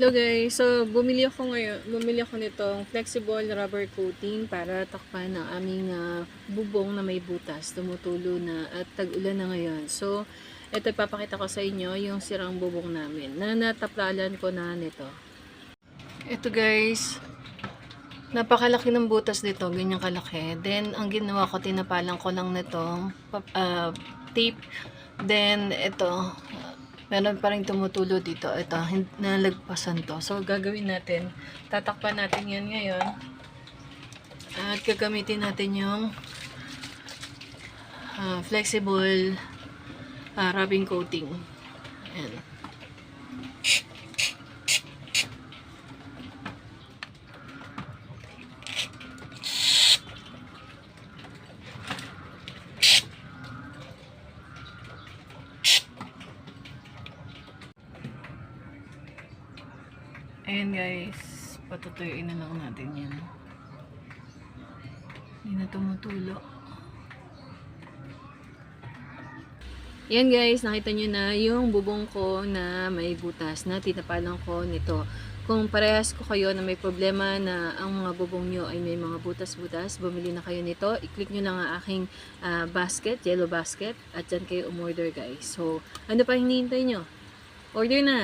Hello guys, so bumili ako ngayon, bumili ako nitong flexible rubber coating para takpan ng aming ah, bubong na may butas, tumutulo na at tag-ulan na ngayon. So, ito ipapakita ko sa inyo yung sirang bubong namin na nataplalan ko na nito. Ito guys, napakalaki ng butas nito, ganyan kalaki. Then, ang ginawa ko, tinapalan ko lang nitong ah, tape. Then, ito, meron pa rin tumutulo dito. Ito, nalagpasan to. So, gagawin natin, tatakpan natin yan ngayon. At gagamitin natin yung ah, flexible ah, rubbing coating. Ayan. Ayan guys, patutuyuin na lang natin yan. Hindi na tumutulo. Yan guys, nakita nyo na yung bubong ko na may butas na tinapalan ko nito. Kung parehas ko kayo na may problema na ang mga bubong nyo ay may mga butas-butas, bumili na kayo nito. I-click nyo lang ang aking ah, basket, yellow basket, at dyan kayo umorder guys. So, ano pa hinihintay nyo? Order na!